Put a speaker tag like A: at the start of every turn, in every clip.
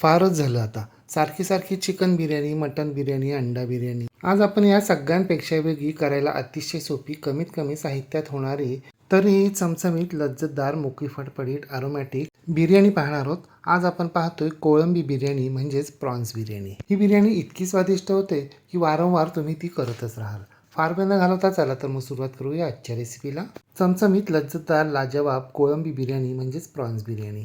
A: फारच झालं आता. सारखी सारखी चिकन बिर्याणी मटन बिर्याणी अंडा बिर्याणी. आज आपण या सगळ्यांपेक्षा वेगळी करायला अतिशय सोपी कमीत कमी साहित्यात होणारी तरीही चमचमीत लज्जतदार मोकळी फटफडीत अरोमॅटिक बिर्याणी पाहणार आहोत. आज आपण पाहतोय कोळंबी बिर्याणी म्हणजेच प्रॉन्स बिर्याणी. ही बिर्याणी इतकी स्वादिष्ट होते की वारंवार तुम्ही ती करतच राहाल. फार वेळ न घालवता चला तर मग सुरुवात करूया आजच्या रेसिपीला चमचमीत लज्जतदार लाजवाब कोळंबी बिर्याणी म्हणजेच प्रॉन्स बिर्याणी.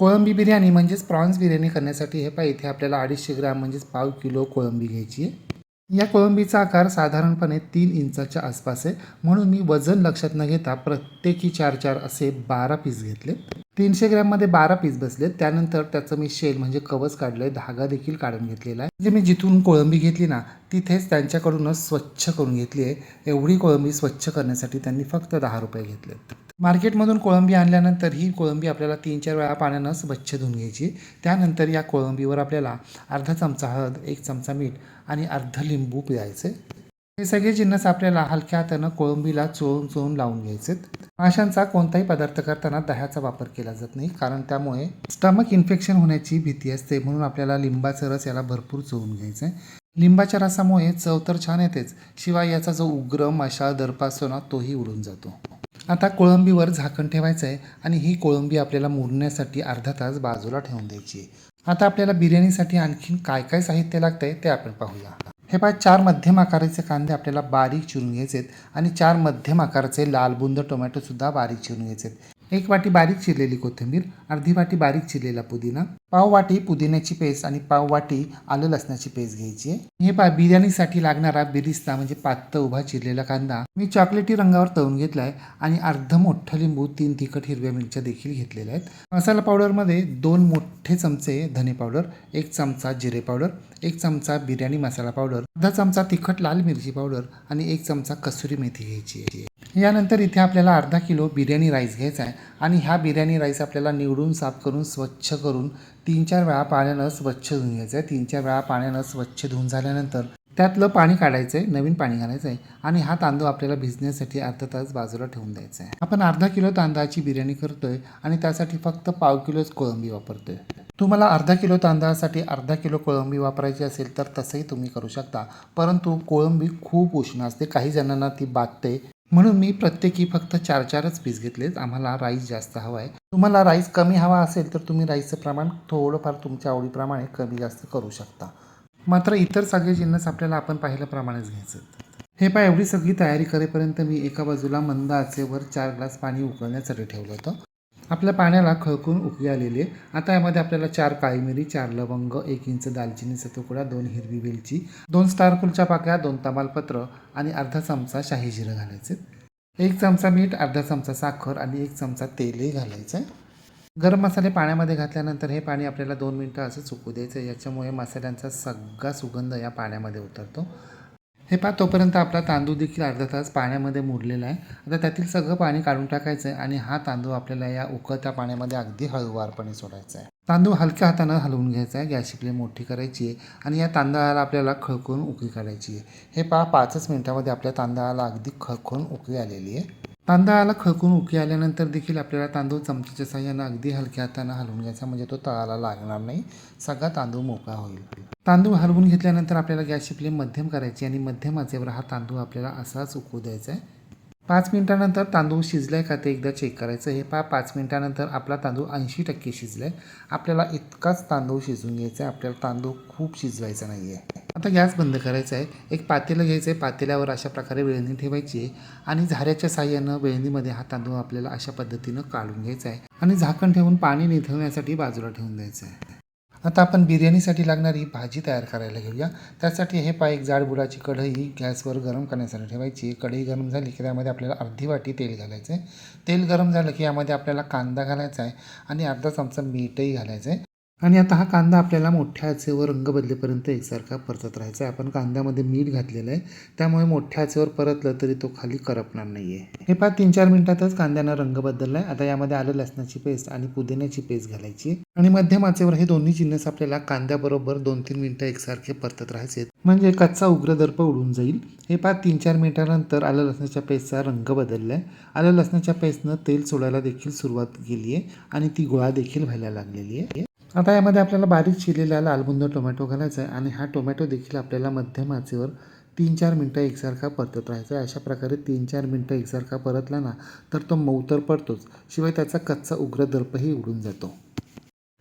A: कोळंबी बिर्याणी म्हणजेच प्रॉन्स बिर्याणी करण्यासाठी हे पाहिजे इथे आपल्याला अडीचशे ग्रॅम म्हणजेच पाव किलो कोळंबी घ्यायची आहे. या कोळंबीचा आकार साधारणपणे तीन इंचाच्या आसपास आहे. म्हणून मी वजन लक्षात न घेता प्रत्येकी चार चार असे बारा पीस घेतले. तीनशे ग्रॅममध्ये बारा पीस बसले. त्यानंतर त्याचं मी शेल म्हणजे कवच काढलंय धागा देखील काढून घेतलेला आहे. म्हणजे मी जिथून कोळंबी घेतली ना तिथेच त्यांच्याकडूनच स्वच्छ करून घेतली आहे. एवढी कोळंबी स्वच्छ करण्यासाठी त्यांनी फक्त दहा रुपये घेतले मार्केटमधून कोळंबी आणल्यानंतर ही कोळंबी आपल्याला तीन चार वेळा पाण्यानं स्वच्छ धुवून घ्यायची. त्यानंतर या कोळंबीवर आपल्याला अर्धा चमचा हळद एक चमचा मीठ आणि अर्ध लिंबू प्यायचे हे सगळे जिन्नस आपल्याला हलक्या हातानं कोळंबीला चोळून चोळून लावून घ्यायचे माशांचा कोणताही पदार्थ करताना दह्याचा वापर केला जात नाही कारण त्यामुळे स्टमक इन्फेक्शन होण्याची भीती असते म्हणून आपल्याला लिंबाचा रस याला भरपूर चोळून घ्यायचं. आहे लिंबाच्या रसामुळे चव तर छान येतेच शिवाय याचा जो उग्र मशाल दर्प असतो ना तोही उडून जातो. आता कोळंबीवर झाकण ठेवायचं आहे आणि ही कोळंबी आपल्याला मुरण्यासाठी अर्धा तास बाजूला ठेवून द्यायची आहे. आता आपल्याला बिर्याणीसाठी आणखीन काय काय साहित्य लागतंय ते आपण पाहूया. हे पहा चार मध्यम आकाराचे कांदे आपल्याला बारीक चिरून घ्यायचे आहेत आणि चार मध्यम आकाराचे लाल बुंद टोमॅटोसुद्धा बारीक चिरून घ्यायचे आहेत एक वाटी बारीक चिरलेली कोथिंबीर अर्धी वाटी बारीक चिरलेला पुदिना पाव वाटी पुदिन्याची पेस्ट आणि पाव वाटी आलं लसणाची पेस्ट घ्यायची आहे. हे पा बिर्याणीसाठी लागणारा बिरिस्ता म्हणजे पात्त उभा चिरलेला कांदा. मी चॉकलेटी रंगावर तळून घेतला आहे आणि अर्ध मोठं लिंबू तीन तिखट हिरव्या मिरच्या देखील घेतलेल्या आहेत. मसाला पावडरमध्ये दोन मोठे चमचे धने पावडर एक चमचा जिरे पावडर एक चमचा बिर्याणी मसाला पावडर अर्धा चमचा तिखट लाल मिरची पावडर आणि एक चमचा कसुरी मेथी घ्यायची आहे. यानंतर इथे आपल्याला अर्धा किलो बिर्याणी राईस घ्यायचा आहे आणि ह्या बिर्याणी राईस आपल्याला निवडून साफ करून स्वच्छ करून तीन चार वेळा पाण्यानं स्वच्छ धुवून घ्यायचं आहे. तीन चार वेळा पाण्यानं स्वच्छ धुवून झाल्यानंतर त्यातलं पाणी काढायचं आहे नवीन पाणी घालायचं आहे आणि हा तांदूळ आपल्याला भिजण्यासाठी अर्धा तास बाजूला ठेवून द्यायचा आहे. आपण अर्धा किलो तांदळाची बिर्याणी करतोय आणि त्यासाठी फक्त पाव किलोच कोळंबी वापरतोय. तुम्हाला अर्धा किलो तांदळासाठी अर्धा किलो कोळंबी वापरायची असेल तर तसंही तुम्ही करू शकता. परंतु कोळंबी खूप उष्ण असते. काही जणांना ती बाधते म्हणून मी प्रत्येकी फक्त चार चारच पीस घेतलेत. आम्हाला राईस जास्त हवा आहे. तुम्हाला राईस कमी हवा असेल तर तुम्ही राईसचं प्रमाण थोडंफार तुमच्या आवडीप्रमाणे कमी जास्त करू शकता. मात्र इतर सगळे जिन्नस आपल्याला आपण पाहिल्याप्रमाणेच घ्यायचं. हे पहा एवढी सगळी तयारी करेपर्यंत मी एका बाजूला मंद आचेवर चार ग्लास पाणी उकळण्यासाठी ठेवलं होतं. आपल्या पाण्याला खळकून उकळी आलेली आहे. आता यामध्ये आपल्याला चार काळी मिरी चार लवंग एक इंच दालचिनीचा तुकडा दोन हिरवी वेलची दोन स्टार फुलच्या पाकळ्या दोन तमालपत्र आणि अर्धा चमचा शाही जिरं घालायचे. एक चमचा मीठ अर्धा चमचा साखर आणि एक चमचा तेलही घालायचं आहे. गरम मसाले पाण्यामध्ये घातल्यानंतर हे पाणी आपल्याला दोन मिनटं असं चुकू द्यायचं याच्यामुळे मसाल्यांचा सगळा सुगंध या पाण्यामध्ये उतरतो. हे पहा तोपर्यंत आपला तांदूळ देखील अर्धा तास पाण्यामध्ये मुरलेला आहे. आता त्यातील सगळं पाणी काढून टाकायचं आहे आणि हा तांदूळ आपल्याला या उकळत्या पाण्यामध्ये अगदी हळूवारपणे सोडायचा आहे. तांदूळ हलक्या हातानं हलवून घ्यायचा आहे. गॅसची फ्लेम मोठी करायची आहे आणि या तांदळाला आपल्याला खळकून उकळी काढायची आहे. हे पहा पाचच मिनिटामध्ये आपल्या तांदळाला अगदी खळकून उकळी आलेली आहे. तांदळाला खळकून उकी आल्यानंतर देखील आपल्याला तांदूळ चमच्याच्या साह्यानं अगदी हलक्या हातानं हलवून घ्यायचा म्हणजे तो तळाला लागणार नाही. सगळा तांदूळ मोकळा होईल. तांदूळ हलवून घेतल्यानंतर आपल्याला गॅसची फ्लेम मध्यम करायची आणि मध्यम आचेवर हा तांदूळ आपल्याला असाच उकळू द्यायचा आहे. पाच मिनिटानंतर तांदूळ शिजलाय का ते एकदा चेक करायचं. हे पहा पाच मिनिटानंतर आपला तांदूळ ऐंशी टक्के शिजलाय. आपल्याला इतकाच तांदूळ शिजून घ्यायचा आहे आपल्याला तांदूळ खूप शिजवायचा नाही आहे आता गॅस बंद करायचा आहे एक पातेलं घ्यायचं आहे पातेल्यावर अशा प्रकारे वेळणी ठेवायची आहे आणि झाऱ्याच्या साह्यानं वेळणीमध्ये हा तांदूळ आपल्याला अशा पद्धतीनं काढून घ्यायचा आहे आणि झाकण ठेवून पाणी निथळण्यासाठी बाजूला ठेवून द्यायचं आहे आता आपण बिर्याणीसाठी लागणारी भाजी तयार करायला घेऊया. त्यासाठी हे पाय एक जाड बुडाची कढई गॅसवर गरम करण्यासाठी ठेवायची. कढई गरम झाली की त्यामध्ये आपल्याला अर्धी वाटी तेल घालायचं आहे तेल गरम झालं की यामध्ये आपल्याला कांदा घालायचा आहे आणि अर्धा चमचा मीठही घालायचं आहे आणि आता हा कांदा आपल्याला मोठ्या आचेवर रंग बदलेपर्यंत एकसारखा परतत राहायचा आहे. आपण कांद्यामध्ये मीठ घातलेलं आहे. त्यामुळे मोठ्या आचेवर परतलं तरी तो खाली करपणार नाही आहे हे पाच तीन चार मिनिटातच कांद्यानं रंग बदलला आहे आता यामध्ये आलं लसणाची पेस्ट आणि पुदिन्याची पेस्ट घालायची. आणि मध्यम आचेवर हे दोन्ही जिन्नस आपल्याला कांद्याबरोबर दोन तीन मिनटं एकसारखे परतत राहायचे. म्हणजे कच्चा उग्रदर्प उडून जाईल. हे पाच तीन चार मिनिटानंतर आलं लसणाच्या पेस्टचा रंग बदलला आहे आलं लसणाच्या पेस्टनं तेल सोडायला देखील सुरुवात केली आहे आणि ती गोळा देखील व्हायला लागलेली आहे आता यामध्ये आपल्याला बारीक चिरलेला लालबुंद टोमॅटो घालायचा आहे आणि हा टोमॅटो देखील आपल्याला मध्यम आचेवर तीन चार मिनटं एकसारखा परतत राहायचा आहे. अशा प्रकारे तीन चार मिनटं एकसारखा परतला ना तर तो मऊ तर पडतोच. शिवाय त्याचा कच्चा उग्र दर्पही उडून जातो.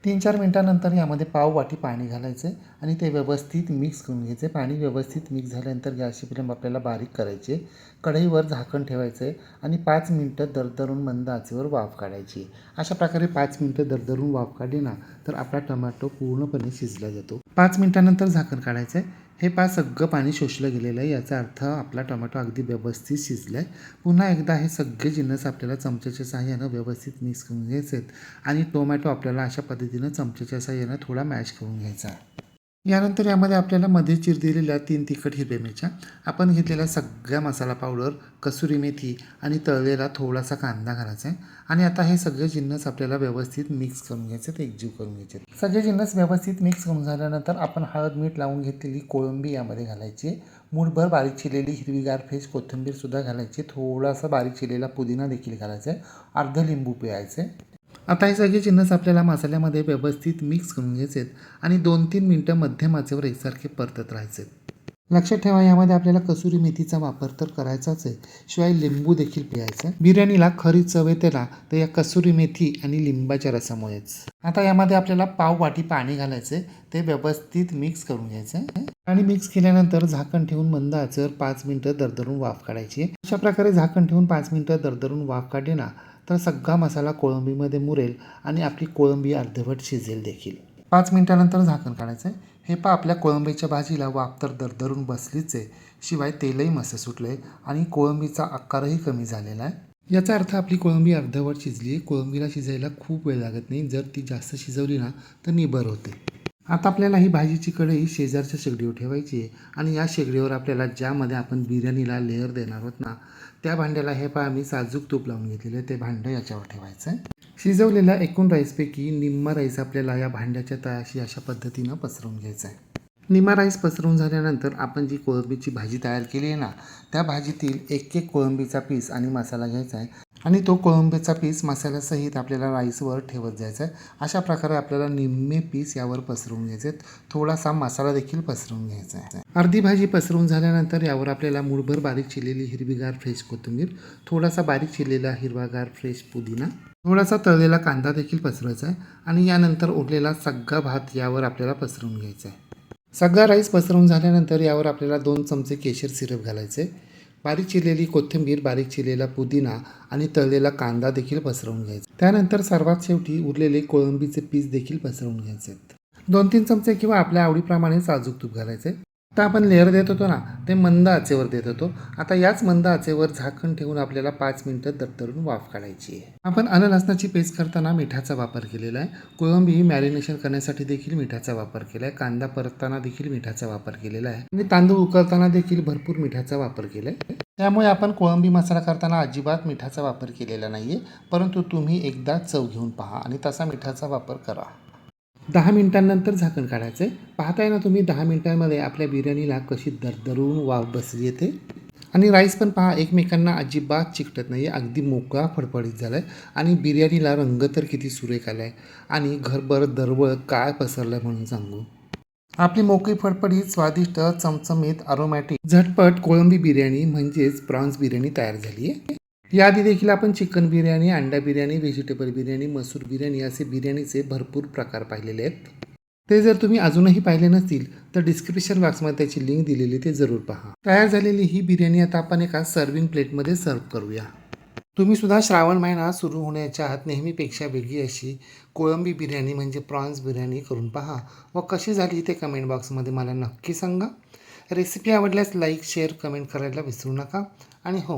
A: तीन चार मिनटानंतर यामध्ये पाव वाटी पाणी घालायचे आणि ते व्यवस्थित मिक्स करून घ्यायचे. पाणी व्यवस्थित मिक्स झाल्यानंतर गॅसची फ्लेम आपल्याला बारीक करायचे. कढईवर झाकण ठेवायचं आहे आणि पाच मिनटं दरदरून मंद आचेवर वाफ काढायची. अशा प्रकारे पाच मिनटं दरदरून वाफ काढली ना तर आपला टोमॅटो पूर्णपणे शिजला जातो. पाच मिनटानंतर झाकण काढायचं. आहे हे पा सगळं पाणी शोषलं गेलेलं आहे. याचा अर्थ आपला टोमॅटो अगदी व्यवस्थित शिजला आहे पुन्हा एकदा हे सगळे जिन्नस आपल्याला चमच्याच्या सहाय्यानं व्यवस्थित मिक्स करून घ्यायचे आहेत आणि टोमॅटो आपल्याला अशा पद्धतीनं चमच्याच्या सहाय्यानं थोडा मॅश करून घ्यायचा. आहे यानंतर यामध्ये आपल्याला मध्ये चिर दिलेल्या तीन तिखट हिरव्या मिरच्या आपण घेतलेला सगळ्या मसाला पावडर कसुरी मेथी आणि तळलेला थोडासा कांदा घालायचा आहे. आणि आता हे सगळे जिन्नस आपल्याला व्यवस्थित मिक्स करून घ्यायचे ते एकजीव करून घ्यायचे सगळे जिन्नस व्यवस्थित मिक्स करून झाल्यानंतर आपण हळद मीठ लावून घेतलेली कोळंबी यामध्ये घालायची मूठभर बारीक चिरलेली हिरवीगार फ्रेश कोथिंबीरसुद्धा घालायची थोडासा बारीक चिरलेला पुदिना देखील घालायचा आहे. अर्ध लिंबू पिळायचे आता हे सगळे जिन्नस आपल्याला मसाल्यामध्ये व्यवस्थित मिक्स करून घ्यायचे आहेत आणि दोन तीन मिनटं मध्यम आचेवर एकसारखे परतत राहायचे लक्षात ठेवा यामध्ये आपल्याला कसुरी मेथीचा वापर तर करायचाच आहे. शिवाय लिंबू देखील पियायचा बिर्याणीला खरी चव येते ना तर या कसुरी मेथी आणि लिंबाच्या रसामुळेच. आता यामध्ये आपल्याला पाव वाटी पाणी घालायचे ते व्यवस्थित मिक्स करून घ्यायचं आणि मिक्स केल्यानंतर झाकण ठेवून मंद आचेवर पाच मिनटं दरदरून वाफ काढायची अशा प्रकारे झाकण ठेवून पाच मिनटं दरदरून वाफ काढली ना तर सगळा मसाला कोळंबीमध्ये मुरेल आणि आपली कोळंबी अर्धवट शिजेल देखील. पाच मिनिटानंतर झाकण काढायचं आहे. हे पा आपल्या कोळंबीच्या भाजीला वाफ तर दरदरून बसलीच आहे. शिवाय तेलही मस्त सुटलं आहे आणि कोळंबीचा आकारही कमी झालेला आहे. याचा अर्थ आपली कोळंबी अर्धवट शिजली आहे. कोळंबीला शिजायला खूप वेळ लागत नाही. जर ती जास्त शिजवली ना तर निबर होते. आता आपल्याला ही भाजीची कढई शेजारच्या शेगडीवर ठेवायची आहे आणि या शेगडीवर आपल्याला ज्यामध्ये आपण बिर्याणीला लेअर देणार आहोत ना त्या भांड्याला हे पहा मी साजूक तूप लावून घेतलेलं आहे. ते भांडं याच्यावर ठेवायचं आहे. शिजवलेल्या एकूण राईसपैकी निम्मा राईस आपल्याला या भांड्याच्या तळाशी अशा पद्धतीनं पसरवून घ्यायचा आहे. निमा राईस पसरवून झाल्यानंतर आपण जी कोळंबीची भाजी तयार केली आहे ना त्या भाजीतील एक एक कोळंबीचा पीस आणि मसाला घ्यायचा आहे. आणि तो कोळंबीचा पीस मसाल्यासहित आपल्याला राईसवर ठेवत जायचा आहे. अशा प्रकारे आपल्याला निम्मे पीस यावर पसरवून घ्यायचे आहेत. थोडासा मसाला देखील पसरवून घ्यायचा आहे. अर्धी भाजी पसरवून झाल्यानंतर यावर आपल्याला मूळभर बारीक चिरलेली हिरवीगार फ्रेश कोथिंबीर थोडासा बारीक चिरलेला हिरवागार फ्रेश पुदिना थोडासा तळलेला कांदा देखील पसरवायचा आहे आणि यानंतर उरलेला सगळा भात यावर आपल्याला पसरवून घ्यायचा आहे. सगळा राईस पसरवून झाल्यानंतर यावर आपल्याला दोन चमचे केशर सिरप घालायचे बारीक चिरलेली कोथिंबीर बारीक चिरलेला पुदिना आणि तळलेला कांदा देखील पसरवून घ्यायचा त्यानंतर सर्वात शेवटी उरलेले कोळंबीचे पीस देखील पसरवून घ्यायचे दोन तीन चमचे किंवा आपल्या आवडीप्रमाणे साजूक तूप घालायचे आता आपण लेअर देत होतो ना ते मंद आचेवर देत होतो. आता याच मंद आचेवर झाकण ठेवून आपल्याला पाच मिनिटं दत्तरून वाफ काढायची आहे. आपण अन्न लसणाची पेस्ट करताना मिठाचा वापर केलेला आहे. कोळंबी मॅरिनेशन करण्यासाठी देखील मिठाचा वापर केला आहे. कांदा परतताना देखील मिठाचा वापर केलेला आहे. आणि तांदूळ उकळताना देखील भरपूर मिठाचा वापर केला आहे. त्यामुळे आपण कोळंबी मसाला करताना अजिबात मिठाचा वापर केलेला नाही आहे परंतु तुम्ही एकदा चव घेऊन पहा आणि तसा मिठाचा वापर करा. दहा मिनिटांनंतर झाकण काढायचं आहे पाहताय ना तुम्ही दहा मिनिटांमध्ये आपल्या बिर्याणीला कशी दरदरून वाव बसली येते? आणि राईस पण पहा एकमेकांना अजिबात चिकटत नाही आहे अगदी मोकळा फडफडीत झाला आहे आणि बिर्याणीला रंग तर किती सुरेख आला आहे आणि घरभर दरवळ काय पसरलं आहे म्हणून सांगू. आपली मोकळी फडफडीत स्वादिष्ट चमचमीत अरोमॅटिक झटपट कोळंबी बिर्याणी म्हणजेच प्रॉन्स बिर्याणी तयार झाली आहे याआधी देखील आपण चिकन बिर्याणी अंडा बिर्याणी व्हेजिटेबल बिर्याणी मसूर बिर्याणी असे बिर्याणीचे भरपूर प्रकार पाहिलेले आहेत. ते जर तुम्ही अजूनही पाहिले नसतील तर डिस्क्रिप्शन बॉक्समध्ये त्याची लिंक दिलेली ते जरूर पहा. तयार झालेली ही बिर्याणी आता आपण एका सर्विंग प्लेटमध्ये सर्व करूया. तुम्ही सुद्धा श्रावण महिना सुरू होण्याच्या आत नेहमीपेक्षा वेगळी अशी कोळंबी बिर्याणी म्हणजे प्रॉन्स बिर्याणी करून पहा व कशी झाली ते कमेंट बॉक्समध्ये मला नक्की सांगा. रेसिपी आवडल्यास लाईक शेअर कमेंट करायला विसरू नका. आणि हो